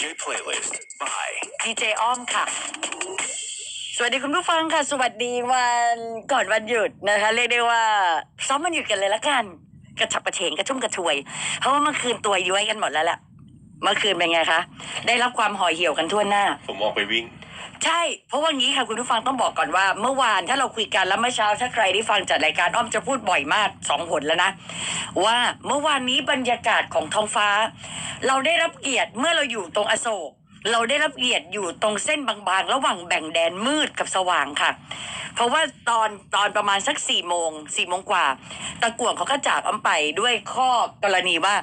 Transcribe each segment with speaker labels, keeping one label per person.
Speaker 1: DJ playlist by
Speaker 2: ดีเจอ้อมค่ะ สวัสดีคุณผู้ฟังค่ะ สวัสดีวันก่อนวันหยุดนะคะ เรียกได้ว่าซ้อมวันหยุดกันเลยละกัน กระฉับกระเฉงกระชุ่มกระชวย เพราะว่าเมื่อคืนตัวย้วยกันหมดแล้วแหละเมื่อคืนเป็นไงคะ ได้รับความห่อเหี่ยวกันทั่วหน้า
Speaker 3: ผมออกไปวิ่ง
Speaker 2: ใช่ เพราะว่างี้ค่ะคุณผู้ฟังต้องบอกก่อนว่า เมื่อวานถ้าเราคุยกันแล้วเมื่อเช้าถ้าใครได้ฟังจัดรายการอ้อมจะพูดบ่อยมากสองหนแล้วนะ ว่าเมื่อวานนี้บรรยากาศของท้องฟ้า เราได้รับเกียรติเมื่อเราอยู่ตรงอโศกเราได้รับเกียรติอยู่ตรงเส้นบางๆ ระหว่างแบ่งแดนมืดกับสว่างค่ะ เพราะว่าตอนตอนประมาณสักสี่โมงสี่โมงกว่า ตะกวงเขาก็จากอ้อมไปด้วยข้อกรณีว่า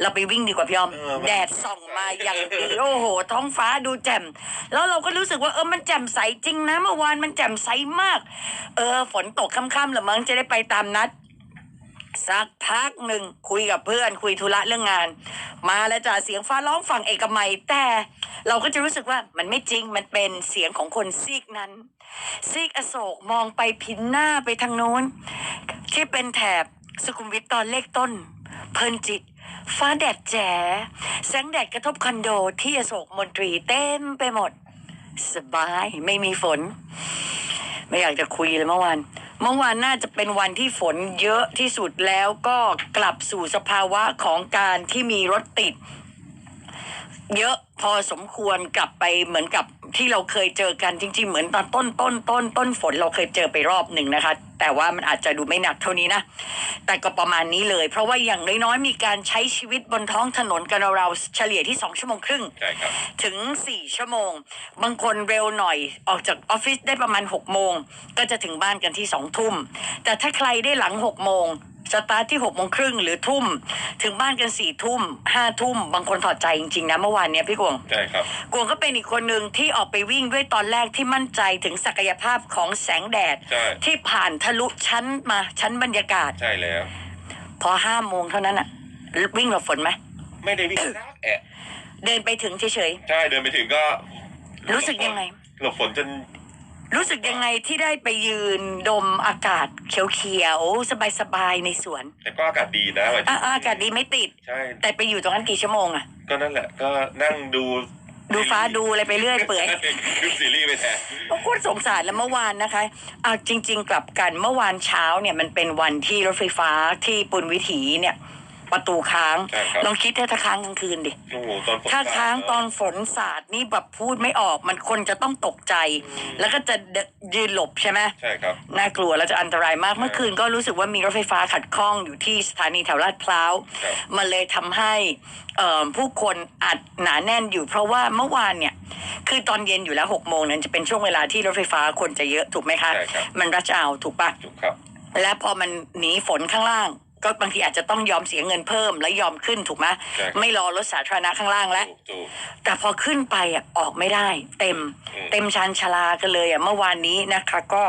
Speaker 2: เราไปวิ่งดีกว่าพี่อ้อม
Speaker 3: เออมัน
Speaker 2: แดดส่องมาอย่างดีโอ้โห ท้องฟ้าดูแจ่ม แล้วเราก็รู้สึกว่าเออมันแจ่มใสจริงนะเมื่อวานมันแจ่มใสมาก เออ ฝนตกค่ำๆเหรือมั้งจะได้ไปตามนัด สักพักหนึ่งคุยกับเพื่อนคุยธุระเรื่องงาน มาแล้วจ้ะเสียงฟ้าร้องฝั่งเอกมัยแต่เราก็จะรู้สึกว่ามันไม่จริงมันเป็นเสียงของคนซีกนั้น ซีกอโศกมองไปพินหน้าไปทางโน้น ที่เป็นแถบสุขุมวิทตอนเลขต้น เพลินจิต ฟ้าแดดแจ๋แสงแดดกระทบคอนโดที่อโศกมนตรีเต็มไปหมด สบายไม่มีฝน ไม่อยากจะคุยเลยเมื่อวาน เมื่อวานน่าจะเป็นวันที่ฝนเยอะที่สุดแล้วก็กลับสู่สภาวะของการที่มีรถติด เยอะพอสมควรกลับไปเหมือนกับ ที่เราเคยเจอกันจริง ๆ เหมือนตอนต้นต้นต้นต้นฝนเราเคยเจอไปรอบหนึ่งนะคะ แต่ว่ามันอาจจะดูไม่หนักเท่านี้นะ แต่ก็ประมาณนี้เลย เพราะว่าอย่างน้อยๆมีการใช้ชีวิตบนท้องถนนกันเราๆเฉลี่ยที่สองชั่วโมงครึ่ง
Speaker 3: ใช่ครับ
Speaker 2: ถึง4ชั่วโมง บางคนเร็วหน่อยออกจากออฟฟิศได้ประมาณ6โมงก็จะถึงบ้านกันที่2ทุ่มแต่ถ้าใครได้หลัง6โมง สตาร์ทที่6โมงครึ่งหรือทุ่ม ถึงบ้านกัน4ทุ่ม5ทุ่ม บางคนถอดใจจริงๆนะเมื่อวานเนี้ยพี่กวง
Speaker 3: ใช่ครับ
Speaker 2: กวงก็เป็นอีกคนหนึ่งที่ออกไปวิ่งด้วยตอนแรกที่มั่นใจถึงศักยภาพของแสงแดด
Speaker 3: ใช่
Speaker 2: ที่ผ่านทะลุชั้นมาชั้นบรรยากาศ
Speaker 3: ใช่แล้ว
Speaker 2: พอห้าโมงเท่านั้นอะวิ่งหลบฝนไหม
Speaker 3: ไม่ได้วิ่งนักแอะ
Speaker 2: เดินไปถึงเฉย
Speaker 3: ใช่เดินไปถึงก็
Speaker 2: รู้สึกยังไง
Speaker 3: หลบฝนจน
Speaker 2: ๆ รู้สึกยังไงที่ได้ไปยืนดมอากาศเขียวๆ สบายๆ ในสวน
Speaker 3: แต่ก็อากาศดีนะวัน
Speaker 2: อะอากาศดีไม่ติด
Speaker 3: ใช่
Speaker 2: แต่ไปอยู่ตรงนั้นกี่ชั่วโมงอะ
Speaker 3: ก็นั่นแหละก็นั่งดู
Speaker 2: ดูฟ้าดูอะไรไปเรื่อยเปื่อย
Speaker 3: ดูซีรีส์ไปแทน
Speaker 2: ก็โคตรสงสารแล้วเมื่อวานนะคะเอาจริง ๆ กลับกันเมื่อวานเช้าเนี่ยมันเป็นวันที่รถไฟฟ้าที่ปุณวิถีเนี่ย ประตูค้าง
Speaker 3: ใช่ครับ
Speaker 2: ลองคิดถ้าถ้าค้างกลางคืนดิ
Speaker 3: โอ้โหตอนฝน
Speaker 2: ถ้าค้าง
Speaker 3: เะ
Speaker 2: ตอนฝนสาดนี่แบบพูดไม่ออก มันคนจะต้องตกใจ แล้วก็จะเดยืนหลบใช่ไหม
Speaker 3: ใช่ครับ
Speaker 2: น่ากลัวแล้วจะอันตรายมากเมื่อคืนก็รู้สึกว่ามีรถไฟฟ้าขัดข้องอยู่ที่สถานีแถวลาดพร้าว
Speaker 3: ครับ
Speaker 2: มันเลยทำให้เอ่อผู้คนอัดหนาแน่นอยู่ เพราะว่าเมื่อวานเนี่ย คือตอนเย็นอยู่แล้วหกโมงนั้นจะเป็นช่วงเวลาที่รถไฟฟ้าคนจะเยอะถูกไหมคะ
Speaker 3: ใช่ครับ
Speaker 2: มันรัชเอาถูกปะ
Speaker 3: ถูกครับ
Speaker 2: และพอมันหนีฝนข้างล่าง ก็บางทีอาจจะต้องยอมเสียเงินเพิ่มและยอมขึ้นถูกไหม
Speaker 3: ใช่ครับ
Speaker 2: ไม่รอรถสาธารณะข้างล่างแล้ว
Speaker 3: ถูกถูก
Speaker 2: แต่พอขึ้นไปอะออกไม่ได้ เต็ม
Speaker 3: อืม
Speaker 2: เต็มชานชาลากันเลยอะเมื่อวานนี้นะคะ ก็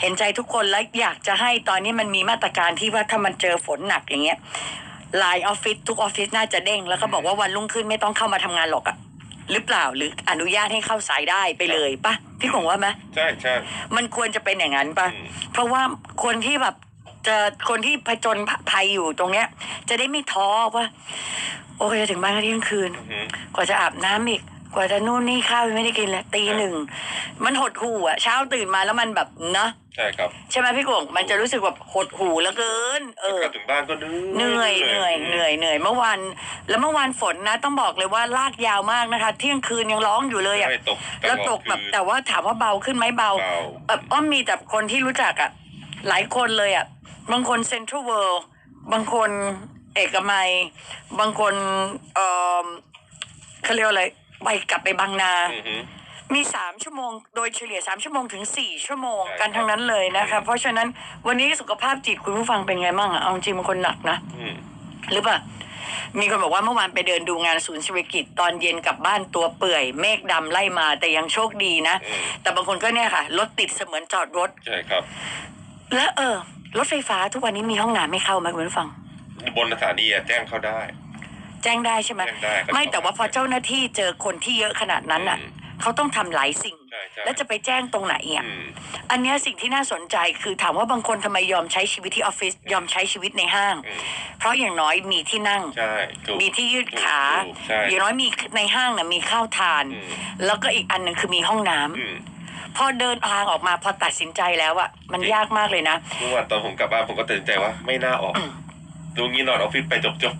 Speaker 2: เห็นใจทุกคนและอยากจะให้ตอนนี้มันมีมาตรการที่ว่าถ้ามันเจอฝนหนักอย่างเงี้ยหลายออฟฟิศทุกออฟฟิศน่าจะเด้ง แล้วก็บอกว่าวันรุ่งขึ้นไม่ต้องเข้ามาทำงานหรอกอะหรือเปล่าหรืออนุญาตให้เข้าสายได้ไปเลยปะพี่คงว่าไหม
Speaker 3: ใช่ใช่
Speaker 2: มันควรจะเป็นอย่างนั้นปะ
Speaker 3: อืม
Speaker 2: เพราะว่าคนที่แบบ จะคนที่ผจญภัยอยู่ตรงเนี้ย จะได้ไม่ท้อว่า โอเคถึงบ้านก็เที่ยงคืน
Speaker 3: อือหือก
Speaker 2: ว่าจะอาบน้ำอีก กว่าจะนู่นนี่ข้าวยังไม่ได้กินเลยตีหนึ่งมันหดหู่อะ เช้าตื่นมาแล้วมันแบบเนาะ
Speaker 3: ใช่ครับ
Speaker 2: ใช่ไหมพี่กวงมันจะรู้สึกแบบหดหู่เหลือเกิน เออ
Speaker 3: กลับถึงบ้านก็เหนื่อย
Speaker 2: เหนื่อยเหนื่อยเหนื่อยเหนื่อยเมื่อวานแล้วเมื่อวานฝนนะ ต้องบอกเลยว่าลากยาวมากนะคะ เที่ยงคืนยังร้องอยู่เลยอะ
Speaker 3: ใช่ตก
Speaker 2: แล้วตกแบบ
Speaker 3: คือ
Speaker 2: แต่ว่าถามว่าเบาขึ้นไหมเบา
Speaker 3: เบา
Speaker 2: แบบอ้อมมีแต่คนที่รู้จักอะหลายคนเลยอะ บางคนเซ็นทรัลเวิลด์บางคนเอกมัย บางคนเออเขาเรียกว่าอะไรไปกลับไปบางนา
Speaker 3: อือหือ
Speaker 2: มีสามชั่วโมงโดยเฉลี่ยสามชั่วโมงถึงสี่ชั่วโมง
Speaker 3: ใช่
Speaker 2: กันทั้งนั้นเลยนะคะ
Speaker 3: อืม
Speaker 2: เพราะฉะนั้นวันนี้สุขภาพจิตคุณผู้ฟังเป็นไงบ้างอะเอาจริงบางคนหนักนะ
Speaker 3: อืม
Speaker 2: หรือเปล่า มีคนบอกว่าเมื่อวานไปเดินดูงานศูนย์ศิริกิจตอนเย็นกลับบ้านตัวเปื่อย เมฆดำไล่มาแต่ยังโชคดีนะ
Speaker 3: อืม
Speaker 2: แต่บางคนก็เนี่ยค่ะ รถติดเสมือนจอดรถ
Speaker 3: ใช่ครับ
Speaker 2: แล้วเออ รถไฟฟ้าทุกวันนี้มีห้องน้ำไม่เข้าไหมคุณผู้ฟัง
Speaker 3: บนสถานีอะแจ้งเข้าได้
Speaker 2: แจ้งได้ใช่ไหม
Speaker 3: แจ้งได้ครับ
Speaker 2: ไม่แต่ว่าพอเจ้าหน้าที่เจอคนที่เยอะขนาดนั้นอะ
Speaker 3: อืม
Speaker 2: เขาต้องทำหลายสิ่ง
Speaker 3: ใช่ใช่
Speaker 2: แล้วจะไปแจ้งตรงไหนอะ
Speaker 3: อืม
Speaker 2: อันเนี้ยสิ่งที่น่าสนใจคือถามว่าบางคนทำไมยอมใช้ชีวิตที่ออฟฟิศยอมใช้ชีวิตในห้าง
Speaker 3: อืม
Speaker 2: เพราะอย่างน้อยมีที่นั่ง
Speaker 3: ใช่ถูก
Speaker 2: มีที่ยืดขา
Speaker 3: ถูกใช่
Speaker 2: อย่างน้อยมีในห้างน่ะมีข้าวทาน
Speaker 3: อืม
Speaker 2: แล้วก็อีกอันหนึ่งคือมีห้องน้ำ
Speaker 3: อืม
Speaker 2: พอเดินทางออกมาพอตัดสินใจแล้วอะมันยากมากเลยนะ
Speaker 3: เมื่อวานตอนผมกลับบ้านผมก็ตัดสินใจว่าไม่น่าออกดูงี้นอนออฟฟิศไปจบจบ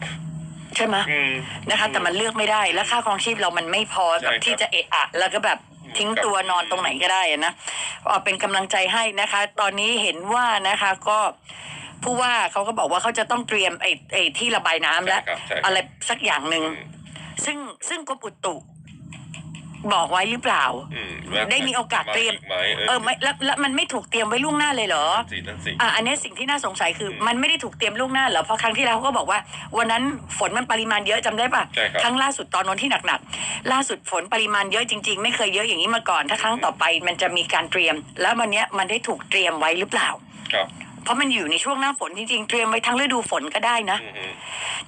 Speaker 2: ใช่ไหม
Speaker 3: ๆอืม
Speaker 2: นะคะ แต่มันเลือกไม่ได้ แล้วค่าครองชีพเรามันไม่พอ
Speaker 3: ใช่
Speaker 2: กับ
Speaker 3: ครับ
Speaker 2: ที่จะเอะอะ แล้วก็แบบทิ้งตัวนอนตรงไหนก็ได้อะนะเอาเป็นกำลังใจให้นะคะ ตอนนี้เห็นว่านะคะก็ผู้ว่าเขาก็บอกว่าเขาจะต้องเตรียมไอ้ไอ้ที่ระบายน้ำแล้ว
Speaker 3: ใช่ครับใช่ครับ
Speaker 2: อะไรสักอย่างหนึ่ง
Speaker 3: อืม
Speaker 2: ซึ่งซึ่งกรมอุตุ บอกไว้หรือเปล่า
Speaker 3: อืมว่า
Speaker 2: ได้มีโอกาสเตรียม
Speaker 3: อีกไหม
Speaker 2: เออไม่แล้วแล้วมันไม่ถูกเตรียมไว้ล่วงหน้าเลยเหรอ
Speaker 3: นั่นสินั่นสิ
Speaker 2: อะอันนี้สิ่งที่น่าสงสัยคือ
Speaker 3: อืม
Speaker 2: มันไม่ได้ถูกเตรียมล่วงหน้าเหรอเพราะครั้งที่แล้วเขาก็บอกว่า วันนั้นฝนมันปริมาณเยอะจำได้ปะ
Speaker 3: ใช่ครับ
Speaker 2: ครั้งล่าสุดตอนนนที่หนักๆล่าสุดฝนปริมาณเยอะจริง ๆ ไม่เคยเยอะอย่างนี้มาก่อน ถ้าครั้งต่อไปมันจะมีการเตรียม แล้ววันเนี้ยมันได้ถูกเตรียมไว้หรือเปล่า
Speaker 3: ครับ
Speaker 2: เพราะมันอยู่ในช่วงหน้าฝนจริงๆ เตรียมไว้ทั้งฤดูฝนก็ได้นะ
Speaker 3: อืมอืม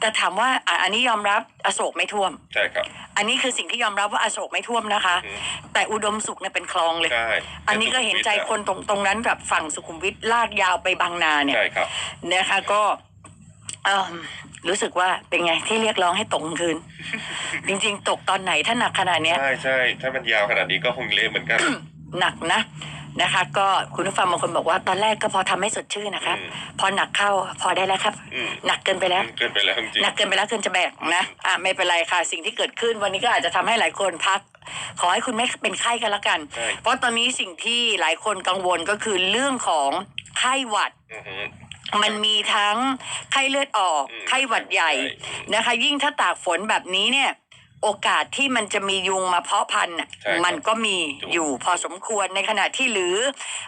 Speaker 2: แต่ถามว่าอะอันนี้ยอมรับอโศกไม่ท่วม
Speaker 3: ใช่ครับ
Speaker 2: อันนี้คือสิ่งที่ยอมรับว่าอโศกไม่ท่วมนะคะ
Speaker 3: อืม
Speaker 2: แต่อุดมสุขเนี่ยเป็นคลองเลย
Speaker 3: ใช่
Speaker 2: อันนี้ก็เห็นใจคนตรงตรงนั้นแบบฝั่งสุขุมวิทลากยาวไปบางนาเนี่ย
Speaker 3: ใช่ครับ
Speaker 2: นะคะก็เอิ่มรู้สึกว่าเป็นไงที่เรียกร้องให้ตกกลางคืน จริงๆ ตกตอนไหนถ้าหนักขนาดเนี้ย
Speaker 3: ใช่ใช่ถ้ามันยาวขนาดนี้ก็คงเละเหมือนกัน
Speaker 2: หนักนะ นะคะ ก็คุณผู้ฟังบางคนบอกว่าตอนแรกก็พอทำให้สดชื่นนะครับ
Speaker 3: อืม
Speaker 2: พอหนักเข้าพอได้แล้วครับ
Speaker 3: อืม
Speaker 2: หนักเกินไปแล้ว
Speaker 3: เกินไปแล้วจริง
Speaker 2: หนักเกินไปแล้วเกินจะแบกนะอะไม่เป็นไรค่ะ สิ่งที่เกิดขึ้นวันนี้ก็อาจจะทำให้หลายคนพัก ขอให้คุณไม่เป็นไข้กันละกัน
Speaker 3: ใช่
Speaker 2: เพราะตอนนี้สิ่งที่หลายคนกังวลก็คือเรื่องของไข้หวัด
Speaker 3: อือฮึ
Speaker 2: มันมีทั้งไข้เลือดออก
Speaker 3: อืม
Speaker 2: ไข้หวัดใหญ่
Speaker 3: ใช่
Speaker 2: นะคะ ยิ่งถ้าตากฝนแบบนี้เนี่ย โอกาสที่มันจะมียุงมาเพาะพันธุ์น่ะ
Speaker 3: ใช่ครับ
Speaker 2: มันก็มี
Speaker 3: ถูก
Speaker 2: อยู่พอสมควรในขณะที่หรือ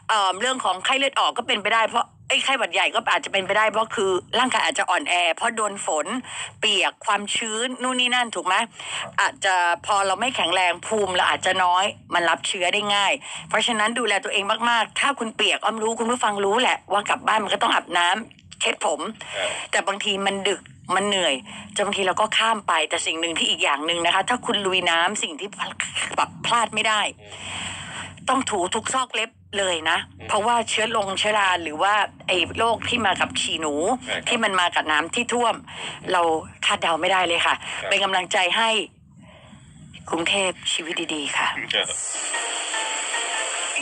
Speaker 2: เอ่อเรื่องของไข้เลือดออกก็เป็นไปได้เพราะไอ้ไข้หวัดใหญ่ก็อาจจะเป็นไปได้เพราะคือร่างกายอาจจะอ่อนแอ เพราะโดนฝนเปียกความชื้นนู่นนี่นั่นถูกไหมอาจจะพอเราไม่แข็งแรงภูมิเราอาจจะน้อยมันรับเชื้อได้ง่าย เพราะฉะนั้นดูแลตัวเองมากๆ ถ้าคุณเปียกอ้อมรู้คุณผู้ฟังรู้แหละว่ากลับบ้านมันก็ต้องอาบน้ำ เช็ดผม
Speaker 3: ใช่
Speaker 2: แต่บางทีมันดึกมันเหนื่อยจนบางทีเราก็ข้ามไปแต่สิ่งหนึ่งที่อีกอย่างหนึ่งนะคะ ถ้าคุณลุยน้ำสิ่งที่แบบพลาดไม่ได้ ต้องถูทุกซอกเล็บเลยนะ เพราะว่าเชื้อลงเชื้อราหรือว่าไอ้โรคที่มากับฉี่หนู
Speaker 3: ใช่ครับ
Speaker 2: ที่มันมากับน้ำที่ท่วม เราคาดเดาไม่ได้เลยค่ะ
Speaker 3: ครับ
Speaker 2: เป็นกำลังใจให้กรุงเทพชีวิตดี ๆ ค่ะ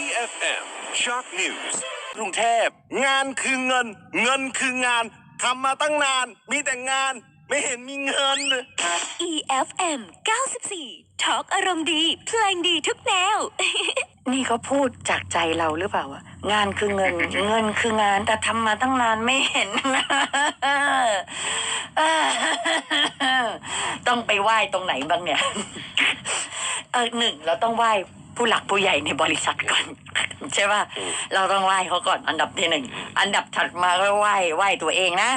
Speaker 1: EFM Shock News
Speaker 4: กรุงเทพ งานคือเงิน เงินคืองานทำมาตั้งนาน มีแต่งาน ไม่เห็นมีเงินเลย
Speaker 5: EFM 94 ทอล์กอารมณ์ดี เพลงดีทุกแนว
Speaker 2: นี่เขาพูดจากใจเราหรือเปล่าวะงานคือเงิน เงินคืองานแต่ทำมาตั้งนานไม่เห็น ต้องไปไหว้ตรงไหนบ้างเนี่ย เออหนึ่งเราต้องไหว้ ผู้หลักผู้ใหญ่ในบริษัทก่อน ใช่ป่ะเราต้องไหว้เขาก่อนอันดับที่หนึ่งอันดับถัดมาก็ไหว้ไหว้ตัวเองนะ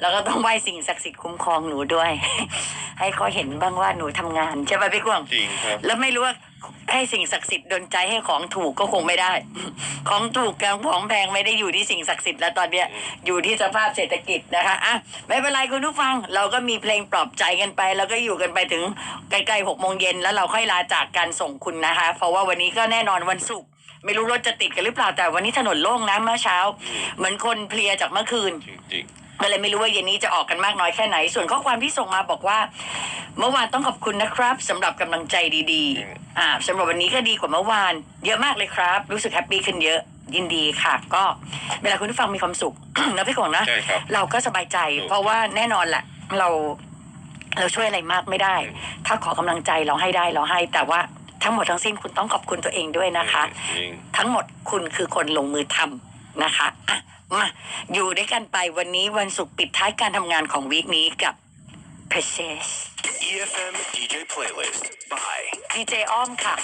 Speaker 2: แล้วก็ต้องไหว้สิ่งศักดิ์สิทธิ์คุ้มครองหนูด้วย ให้เขาเห็นบ้างว่าหนูทำงานใช่ป่ะพี่กวาง
Speaker 3: จริงครับ
Speaker 2: แล้วไม่รู้ว่า ให้สิ่งศักดิ์สิทธิ์ดลใจให้ของถูกก็คงไม่ได้ ของถูกกับของแพงไม่ได้อยู่ที่สิ่งศักดิ์สิทธิ์แล้วตอนเนี้ยอยู่ที่สภาพเศรษฐกิจนะคะอะไม่เป็นไรคุณผู้ฟัง เราก็มีเพลงปลอบใจกันไป แล้วก็อยู่กันไปถึงใกล้ๆหกโมงเย็นแล้วเราค่อยลาจากการส่งคุณนะคะ เพราะว่าวันนี้ก็แน่นอนวันศุกร์ไม่รู้รถจะติดกันหรือเปล่าแต่วันนี้ถนนโล่งนะเมื่อเช้า เหมือนคนเพลียจากเมื่อคืน
Speaker 3: จริง
Speaker 2: ก็เลยไม่รู้ว่าเย็นนี้จะออกกันมากน้อยแค่ไหน ส่วนข้อความที่ส่งมาบอกว่า เมื่อวานต้องขอบคุณนะครับสำหรับกำลังใจดีๆอ่าสำหรับวันนี้ก็ดีกว่าเมื่อวาน เยอะมากเลยครับ รู้สึกแฮปปี้ขึ้นเยอะยินดีค่ะ ก็เวลาคุณผู้ฟังมีความสุขนะพี่กงนะ
Speaker 3: ใช่ครับ
Speaker 2: เราก็สบายใจ
Speaker 3: ถูก
Speaker 2: เพราะว่าแน่นอนแหละเราเราช่วยอะไรมากไม่ได้ ถ้าขอกำลังใจเราให้ได้เราให้ แต่ว่าทั้งหมดทั้งสิ้นคุณต้องขอบคุณตัวเองด้วยนะคะ
Speaker 3: จริง
Speaker 2: ทั้งหมดคุณคือคนลงมือทำนะคะอะ มาอยู่ด้วยกันไปวันนี้วันศุกร์ปิดท้ายการทำงานของวีคนี้กับ p r e c i o u s
Speaker 1: EFM DJ Playlist by
Speaker 2: ดีเจอ้อมค่ะ